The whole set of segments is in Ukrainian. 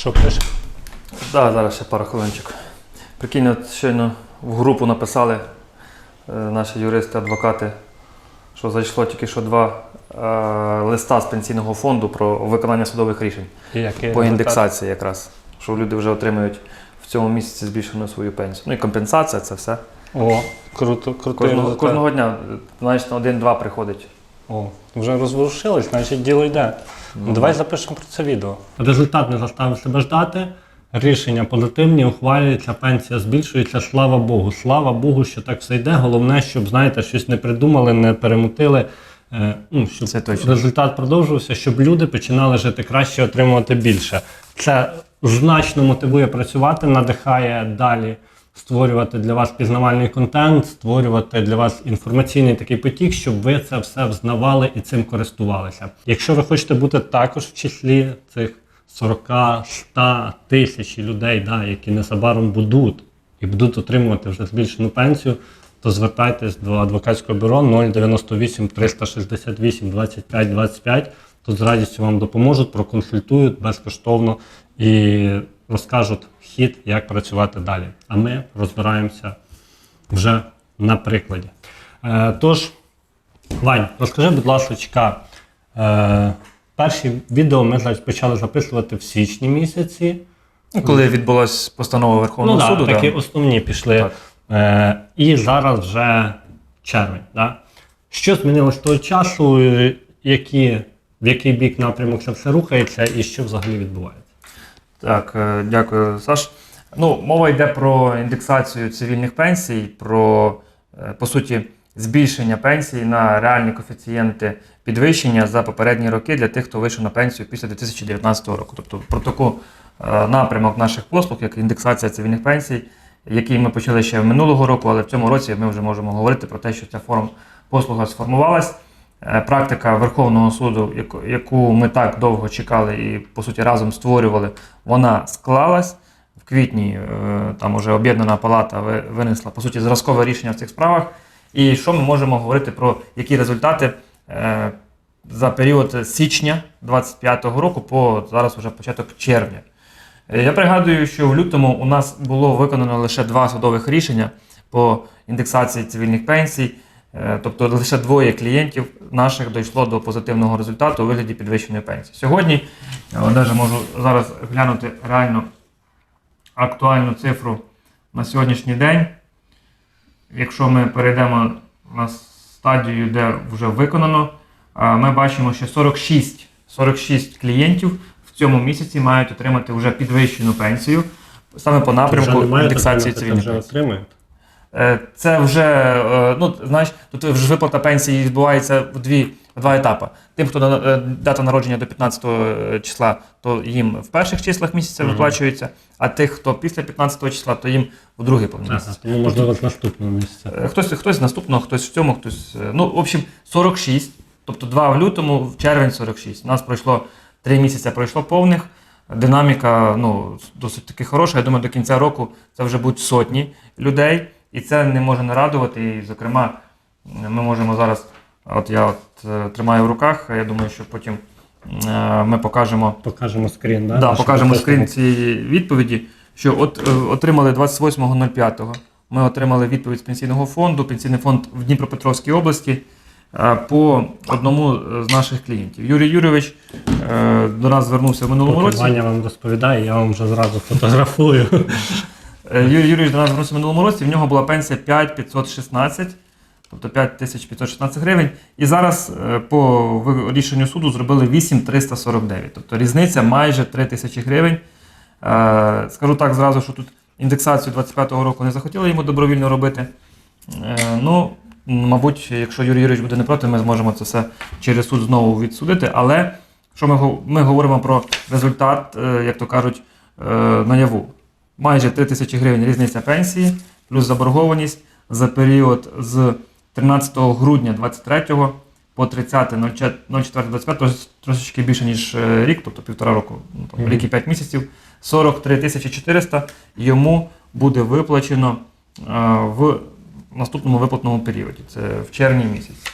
Що пише? Да, зараз ще пару хвилинчик. Прикинь, от щойно в групу написали е, наші юристи, адвокати, що зайшло тільки що два е, листа з пенсійного фонду про виконання судових рішень І який по результат? індексації якраз. Що люди вже отримують в цьому місяці збільшену свою пенсію. Ну і компенсація це все. О, круто, крутий Кожного, кожного дня, е, знаєш, на один-два приходить. О, вже розворушились, значить діло йде. Ну, Давай запишемо про це відео. Результат не заставив себе ждати. Рішення позитивні, ухвалюється, пенсія збільшується. Слава Богу. Слава Богу, що так все йде. Головне, щоб знаєте, щось не придумали, не перемутили. Е, ну, щоб Це точно. результат продовжувався, щоб люди починали жити краще, отримувати більше. Це значно мотивує працювати, надихає далі створювати для вас пізнавальний контент, створювати для вас інформаційний такий потік, щоб ви це все взнавали і цим користувалися. Якщо ви хочете бути також в числі цих 40, 100 тисяч людей, да, які незабаром будуть і будуть отримувати вже збільшену пенсію, то звертайтесь до адвокатського бюро 098 368 25 25. Тут з радістю вам допоможуть, проконсультують безкоштовно і розкажуть хід, як працювати далі. А ми розбираємося вже на прикладі. Е, тож, Вань, розкажи, будь ласка, е, перші відео ми почали записувати в січні місяці. Ну, Коли відбулась постанова Верховного Ну, суду, да, такі да. основні пішли. Так. Е, і зараз вже червень. Да? Що змінилось з того часу, які, в який бік напрямок це все рухається і що взагалі відбувається? Так, е, дякую, Саш. Ну, мова йде про індексацію цивільних пенсій, про е, по суті збільшення пенсій на реальні коефіцієнти підвищення за попередні роки для тих, хто вийшов на пенсію після 2019 року. Тобто про таку е, напрямок наших послуг, як індексація цивільних пенсій, який ми почали ще минулого року, але в цьому році ми вже можемо говорити про те, що ця форм послуга сформувалась. Е, Практика Верховного суду, яку- ми так довго чекали і по суті разом створювали, вона склалась. В квітні е, там уже об'єднана палата винесла по суті зразкове рішення в цих справах. І що ми можемо говорити про які результати е, за період січня 25-го року по зараз уже початок червня. Я пригадую, що в лютому у нас було виконано лише два судових рішення по індексації цивільних пенсій. Е, Тобто лише двоє клієнтів наших дійшло до позитивного результату у вигляді підвищеної пенсії. Сьогодні я навіть можу зараз глянути реально актуальну цифру на сьогоднішній день. Якщо ми перейдемо на стадію, де вже виконано, ми бачимо, що 46, 46 клієнтів в цьому місяці мають отримати вже підвищену пенсію саме по напрямку індексації отримати, цивільних Це вже, е, ну, знаєш, тут вже виплата пенсії відбувається в дві в два етапи. Тим, хто е, дата народження до 15 числа, то їм в перших числах місяця виплачується, а тих, хто після 15 числа, то їм в другий Ага, полумісяць. тому можливо з наступного місяця. Е, Хтось, хтось наступного, хтось в цьому, хтось. е, Ну, в общем, 46. Тобто 2 в лютому, в червень 46. У нас пройшло 3 місяці пройшло повних. Динаміка ну, досить таки хороша. Я думаю, до кінця року це вже будуть сотні людей. І це не може не радувати. І, зокрема, ми можемо зараз, от я от е, тримаю в руках, я думаю, що потім е, ми покажемо. Покажемо скрін, да? Да, покажемо скрін цієї відповіді, що от е, отримали 28.05. Ми отримали відповідь з пенсійного фонду. Пенсійний фонд в Дніпропетровській області по одному з наших клієнтів. Юрій Юрійович до нас звернувся в минулому році. Ваня вам розповідає, я вам вже зразу фотографую. Е, Юрій Юрійович до нас звернувся минулому році. В нього була пенсія 5516, тобто 5516 гривень. І зараз е, по рішенню суду зробили 8349. Тобто різниця майже 3000 гривень. Е, Скажу так зразу, що тут індексацію 25-го року не захотіли йому добровільно робити. Ну, мабуть, якщо Юрій Юрійович буде не проти, ми зможемо це все через суд знову відсудити. Але що ми, ми говоримо про результат, як то кажуть, наяву. Майже 3 тисячі гривень різниця пенсії, плюс заборгованість за період з 13 грудня 23 по 30.04.25, тож трошечки більше, ніж е, рік, тобто півтора року, ну, рік і 5 місяців, 43 тисячі 400 йому буде виплачено е, в наступному виплатному періоді, це в червні місяці.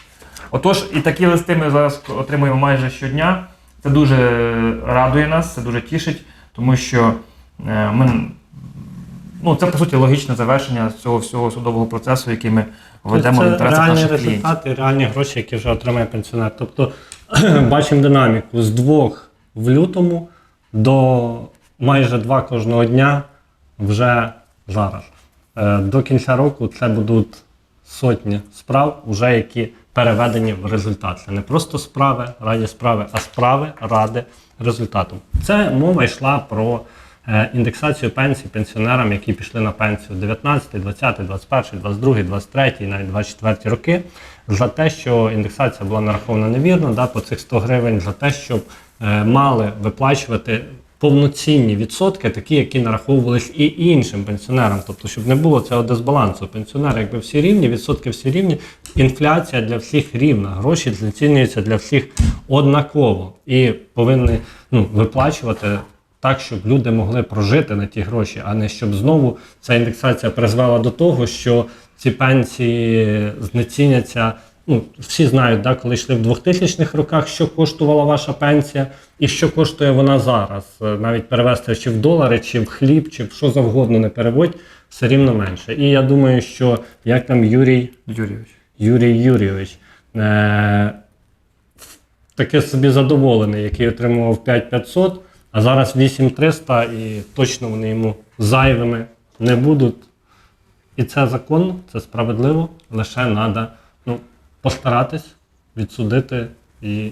Отож, і такі листи ми зараз отримуємо майже щодня. Це дуже радує нас, це дуже тішить, тому що е, ми, ну, це по суті логічне завершення цього всього судового процесу, який ми ведемо в це інтересах реальні наших клієнтів. результати, реальні гроші, які вже отримає пенсіонер. Тобто бачимо динаміку з двох в лютому до майже два кожного дня вже зараз. Е, До кінця року це будуть сотні справ, вже які переведені в результат. Це не просто справи раді справи, а справи ради результату. Це мова йшла про індексацію пенсій пенсіонерам, які пішли на пенсію 19, 20, 21, 22, 23 і навіть 24 роки, за те, що індексація була нарахована невірно, да, по цих 100 гривень, за те, щоб е, мали виплачувати повноцінні відсотки, такі, які нараховувались і іншим пенсіонерам. Тобто, щоб не було цього дисбалансу. Пенсіонери, якби всі рівні, відсотки всі рівні, інфляція для всіх рівна, гроші знецінюються для всіх однаково і повинні ну, виплачувати. Так, щоб люди могли прожити на ті гроші, а не щоб знову ця індексація призвела до того, що ці пенсії знеціняться. Ну, всі знають, да, коли йшли в 2000-х роках, що коштувала ваша пенсія і що коштує вона зараз. Е, Навіть перевести чи в долари, чи в хліб, чи в що завгодно не переводь, все рівно менше. І я думаю, що як там Юрій Юрійович. Юрій Юрійович е, таке собі задоволений, який отримував 5500, а зараз 8300 і точно вони йому зайвими не будуть. І це законно, це справедливо. Лише треба ну, постаратись відсудити і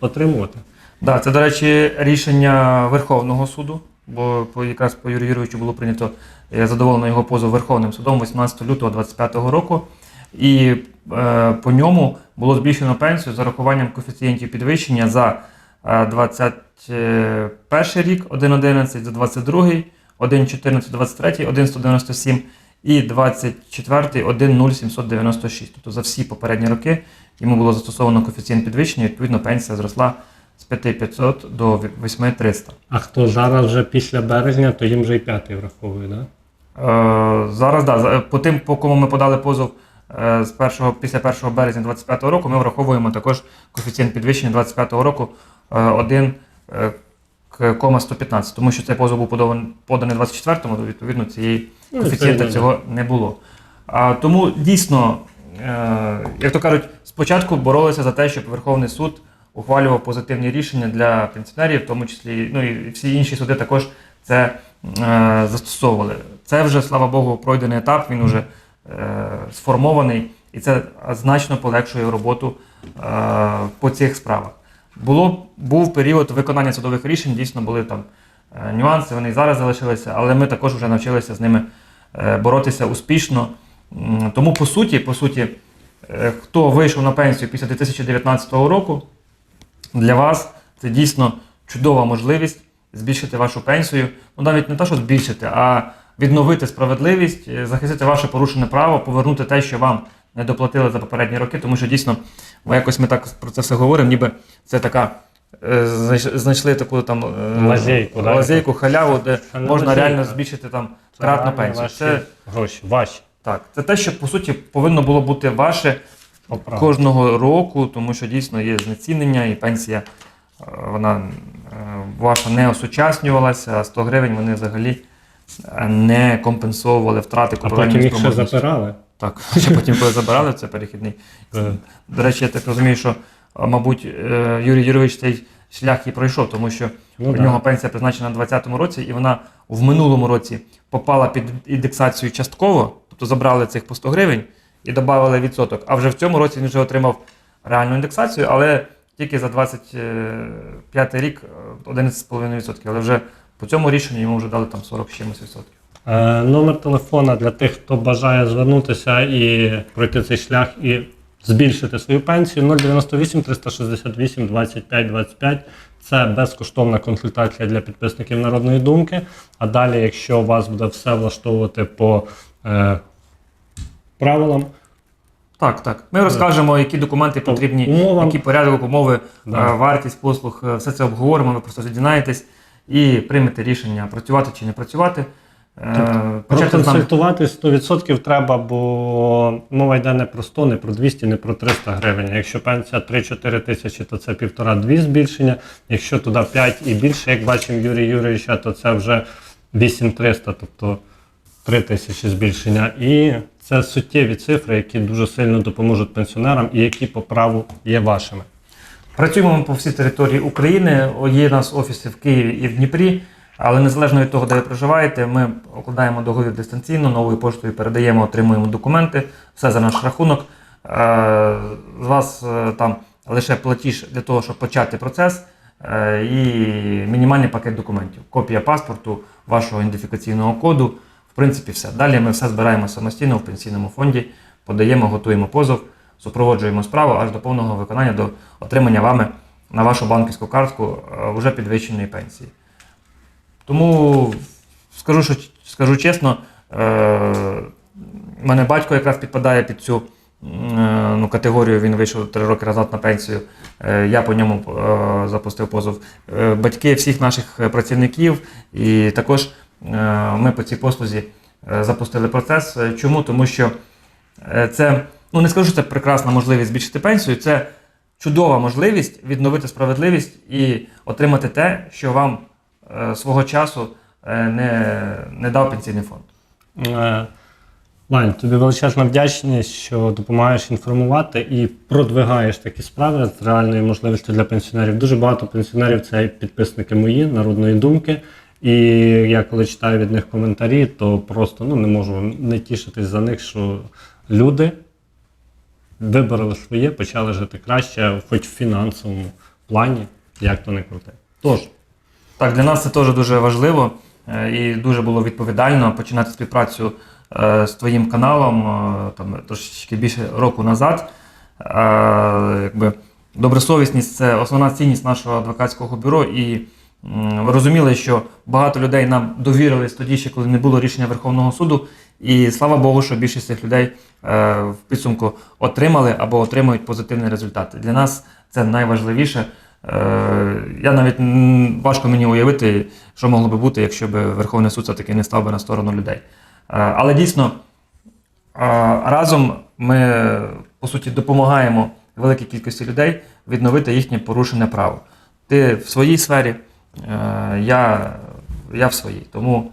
отримувати. Да, це, до речі, рішення Верховного суду, бо якраз по Юрію Юрійовичу було прийнято я задоволений його позов Верховним судом 18 лютого 2025 року. І е, по ньому було збільшено пенсію з урахуванням коефіцієнтів підвищення за е, 20. Е, перший рік 1.11 за 22, 1.14 23, 1.197 і 24 1.0796. Тобто за всі попередні роки йому було застосовано коефіцієнт підвищення, і відповідно, пенсія зросла з 5500 до 8300. А хто зараз вже після березня, то їм вже і п'ятий враховує, так? Да? Е, Зараз так. Да, е, по тим, по кому ми подали позов е, з першого, після 1 березня 2025 року, ми враховуємо також коефіцієнт підвищення 2025 року е, кома 115, тому що цей позов був поданий, поданий 24-му, то відповідно цієї Ну, коефіцієнта цього не було. А, тому дійсно, е, як то кажуть, спочатку боролися за те, щоб Верховний суд ухвалював позитивні рішення для пенсіонерів, в тому числі ну і всі інші суди також це е, застосовували. Це вже, слава Богу, пройдений етап, він вже е, сформований, і це значно полегшує роботу е, по цих справах. Було, був період виконання судових рішень, дійсно були там е, нюанси, вони і зараз залишилися, але ми також вже навчилися з ними е, боротися успішно. Тому, по суті, по суті, е, хто вийшов на пенсію після 2019 року, для вас це дійсно чудова можливість збільшити вашу пенсію. Ну навіть не те, що збільшити, а відновити справедливість, захистити ваше порушене право, повернути те, що вам не доплатили за попередні роки, тому що дійсно, бо якось ми так про це все говоримо, ніби це така. е, знайш- Знайшли таку там е, Лазейку, да, лазейку халяву, де Це не можна лазейка. реально збільшити там втрат на реально пенсію. ваші Це гроші, ваші. так, це те, що по суті повинно було бути ваше по кожного року, тому що дійсно є знецінення і пенсія е, вона е, ваша не осучаснювалася, а 100 гривень вони взагалі е, не компенсовували втрати А купівельної потім їх ще спроможності. запирали. Так, ще потім, коли забирали, це перехідний. Е, До речі, я так розумію, що, мабуть, е, Юрій Юрійович цей шлях і пройшов, тому що Ну, у нього пенсія призначена в 2020 році, і вона в минулому році попала під індексацію частково, тобто забрали цих по 100 гривень і додали відсоток. А вже в цьому році він вже отримав реальну індексацію, але тільки за 25 рік е, 11,5%. Але вже по цьому рішенню йому вже дали там 40 чимось відсотків. Е, Номер телефона для тих, хто бажає звернутися і пройти цей шлях і збільшити свою пенсію 098 368 25 25. Це безкоштовна консультація для підписників народної думки. А далі, якщо вас буде все влаштовувати по е, правилам, Так, так. Ми розкажемо, які документи потрібні, умовам. який порядок умови, Да. е, вартість послуг, е, все це обговоримо, ви просто дізнаєтесь і приймете рішення, працювати чи не працювати. Е, почати. Проконсультуватись 100% треба, бо мова йде не про 100, не про 200, не про 300 гривень. Якщо пенсія 3-4 тисячі, то це півтора-дві збільшення. Якщо туди 5 і більше, як бачимо Юрій Юрійовича, то це вже 8300, тобто 3 тисячі збільшення. І це суттєві цифри, які дуже сильно допоможуть пенсіонерам і які по праву є вашими. Працюємо ми по всій території України. Є у нас офіси в Києві і в Дніпрі. Але незалежно від того, де ви проживаєте, ми укладаємо договір дистанційно, новою поштою передаємо, отримуємо документи, все за наш рахунок. Е, З вас е, там лише платіж для того, щоб почати процес, е, і мінімальний пакет документів. Копія паспорту, вашого ідентифікаційного коду. В принципі, все. Далі ми все збираємо самостійно в пенсійному фонді, подаємо, готуємо позов, супроводжуємо справу аж до повного виконання, до отримання вами на вашу банківську картку вже підвищеної пенсії. Тому скажу, що, скажу чесно, е, мене батько якраз підпадає під цю е, ну, категорію, він вийшов три роки назад на пенсію. Е, я по ньому е, запустив позов. Батьки всіх наших працівників, і також ми по цій послузі запустили процес. Чому? Тому що це, ну не скажу, що це прекрасна можливість збільшити пенсію, це чудова можливість відновити справедливість і отримати те, що вам свого часу е, не, не дав пенсійний фонд. Е, Вань, тобі величезна вдячність, що допомагаєш інформувати і продвигаєш такі справи з реальною можливістю для пенсіонерів. Дуже багато пенсіонерів це підписники мої, народної думки. І я коли читаю від них коментарі, то просто ну, не можу не тішитись за них, що люди вибороли своє, почали жити краще, хоч в фінансовому плані, як то не крути. Тож, Так, для нас це теж дуже важливо е, і дуже було відповідально починати співпрацю е, з твоїм каналом е, там, трошечки більше року назад. Якби, добросовісність це основна цінність нашого адвокатського бюро. І розуміли, що багато людей нам довірились тоді, ще коли не було рішення Верховного суду. І слава Богу, що більшість цих людей в підсумку отримали або отримують позитивні результати. Для нас це найважливіше. Е, Я навіть важко мені уявити, що могло би бути, якщо б Верховний суд все-таки не став би на сторону людей. Е, Але дійсно е, разом ми по суті допомагаємо великій кількості людей відновити їхнє порушене право. Ти в своїй сфері, я, я в своїй. Тому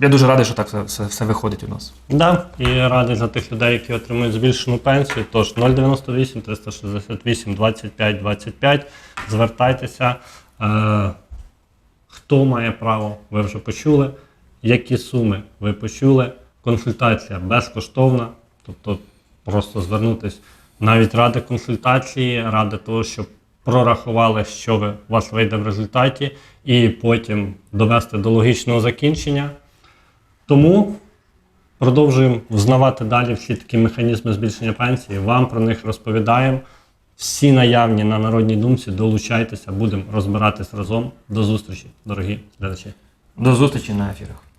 я дуже радий, що так все, все, все виходить у нас. Да, і радий за тих людей, які отримують збільшену пенсію. Тож 098 368 25 25. Звертайтеся. Е, хто має право, ви вже почули. Які суми ви почули. Консультація безкоштовна, тобто просто звернутися навіть ради консультації, ради того, щоб прорахували, що ви, у вас вийде в результаті, і потім довести до логічного закінчення. Тому Продовжуємо взнавати далі всі такі механізми збільшення пенсії. Вам про них розповідаємо. Всі наявні на народній думці, долучайтеся, будемо розбиратись разом. До зустрічі, дорогі глядачі. До зустрічі на ефірах.